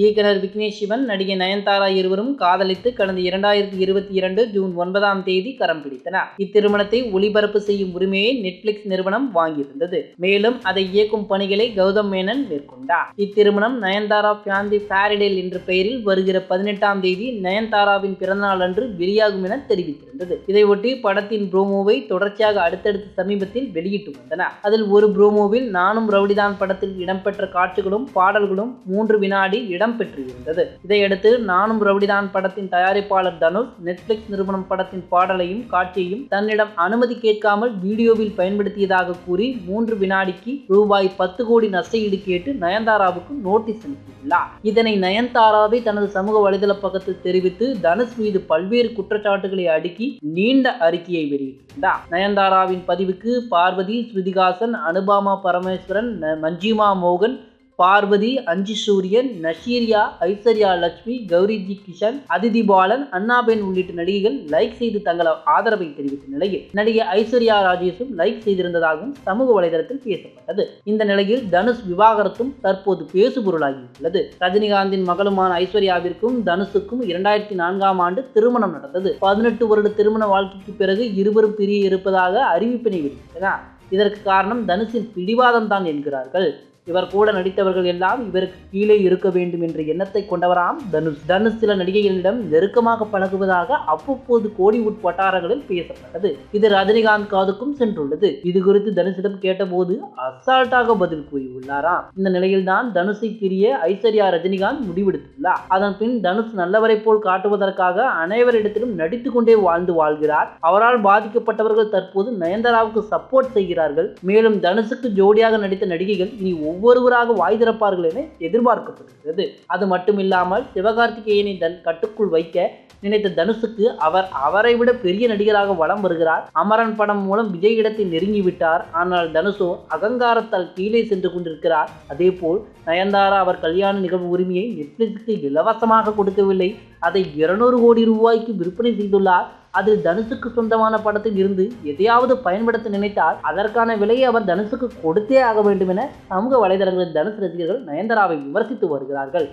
இயக்குனர் விக்னேஷ் சிவன் நடிகை நயன்தாரா இருவரும் காதலித்து கடந்த இரண்டாயிரத்தி இருபத்தி இரண்டு ஜூன் ஒன்பதாம் தேதி கரம் பிடித்தனர். இத்திருமணத்தை ஒளிபரப்பு செய்யும் உரிமையை நெட்ஃபிளிக்ஸ் நிறுவனம் வாங்கியிருந்தது. மேலும் அதை இயக்கும் பணிகளை கௌதம் மேனன் மேற்கொண்டார். இத்திருமணம் நயன்தாரா பியாந்தி ஃபேரிடேல் என்ற பெயரில் வருகிற பதினெட்டாம் தேதி நயன்தாராவின் பிறந்தநாள் அன்று வெளியாகும் என தெரிவித்திருந்தது. இதையொட்டி படத்தின் ப்ரோமோவை தொடர்ச்சியாக அடுத்தடுத்து சமீபத்தில் வெளியிட்டு வந்தனர். அதில் ஒரு ப்ரோமோவில் நானும் ரவுடிதான் படத்தில் இடம்பெற்ற காட்சிகளும் பாடல்களும் மூன்று வினாடி இடம்பெற்றிருந்தது. இதையடுத்து நானும் ரவுடிதான் படத்தின் தயாரிப்பாளர் தனுஷ் நெட்ஃபிளிக்ஸ் நிறுவனம் படத்தின் பாடலையும் காட்சியையும் தன்னிடம் அனுமதி கேட்காமல் வீடியோவில் பயன்படுத்தியதாக கூறி மூன்று வினாடிக்கு ரூபாய் பத்து கோடி நஷ்டஈடு கேட்டு நயன்தாராவுக்கு நோட்டீஸ் அனுப்பியுள்ளார். இதனை நயன்தாராவை தனது சமூக வலைதள பக்கத்தில் தெரிவித்து தனுஷ் மீது பல்வேறு குற்றச்சாட்டுகளை அடுக்கி நீண்ட அறிக்கையை வெளியிட்டிருந்தார். நயன்தாராவின் பதிவுக்கு பார்வதி ஸ்ருதிகாசன் அனுபாமா பரமேஸ்வரன் மஞ்சிமா மோகன் பார்வதி அஞ்சு சூரியன் நஷீரியா ஐஸ்வர்யா லட்சுமி கௌரிஜி கிஷன் அதிதி பாலன் அண்ணாபென் உள்ளிட்ட நடிகைகள் லைக் செய்து தங்கள் ஆதரவை தெரிவித்த நிலையில் நடிகை ஐஸ்வர்யா ராஜேஷும் லைக் செய்திருந்ததாகவும் சமூக வலைதளத்தில் பேசப்பட்டது. இந்த நிலையில் தனுஷ் விவாகரத்தும் தற்போது பேசுபொருளாகியுள்ளது. ரஜினிகாந்தின் மகளுமான ஐஸ்வர்யாவிற்கும் தனுஷுக்கும் இரண்டாயிரத்தி நான்காம் ஆண்டு திருமணம் நடந்தது. பதினெட்டு வருட திருமண வாழ்க்கைக்கு பிறகு இருவரும் பிரிய இருப்பதாக அறிவிப்பினை வெளியிட்டனர். இதற்கு காரணம் தனுஷின் பிடிவாதம் தான் என்கிறார்கள். இவர் கூட நடித்தவர்கள் எல்லாம் இவருக்கு கீழே இருக்க வேண்டும் என்ற எண்ணத்தை கொண்டவராம் தனுஷ். தனுஷ் சில நடிகைகளிடம் நெருக்கமாக பழகுவதாக அவ்வப்போது கோலிவுட் வட்டாரங்களில் பேசப்பட்டது. இது ரஜினிகாந்த் காதுக்கும் சென்றுள்ளது. இது குறித்து தனுஷிடம் கேட்டபோது அசால்ட்டாக பதில் கூறியுள்ளாராம். இந்த நிலையில்தான் தனுஷை பிரிய ஐஸ்வர்யா ரஜினிகாந்த் முடிவெடுத்துள்ளார். அதன் பின் தனுஷ் நல்லவரை போல் காட்டுவதற்காக அனைவரிடத்திலும் நடித்து கொண்டே வாழ்ந்து வாழ்கிறார். அவரால் பாதிக்கப்பட்டவர்கள் தற்போது நயன்தாராவுக்கு சப்போர்ட் செய்கிறார்கள். மேலும் தனுஷுக்கு ஜோடியாக நடித்த நடிகைகள் இனி ஒவ்வொருவராக வாய் திறப்பார்கள் என எதிர்பார்க்கப்படுகிறது. அது மட்டுமில்லாமல் சிவகார்த்திகேயனை தன் கட்டுக்குள் வைக்க நினைத்த தனுஷுக்கு அவர் அவரை விட பெரிய நடிகராக வலம் வருகிறார். அமரன் படம் மூலம் விஜய் இடத்தை நெருங்கிவிட்டார். ஆனால் தனுஷோ அகங்காரத்தால் கீழே சென்று கொண்டிருக்கிறார். அதேபோல் நயன்தாரா அவர் கல்யாண நிகழ்வு உரிமையை நெட்ஃப்ளிக்ஸுக்கு இலவசமாக கொடுக்கவில்லை. அதை இருநூறு கோடி ரூபாய்க்கு விற்பனை செய்துள்ளார். அதில் தனுஷுக்கு சொந்தமான படத்தில் இருந்து எதையாவது பயன்படுத்த நினைத்தால் அதற்கான விலையை அவர் தனுஷுக்கு கொடுத்தே ஆக வேண்டும் என சமூக வலைதளங்களில் தனுஷ் ரசிகர்கள் நயன்தாராவை விமர்சித்து வருகிறார்கள்.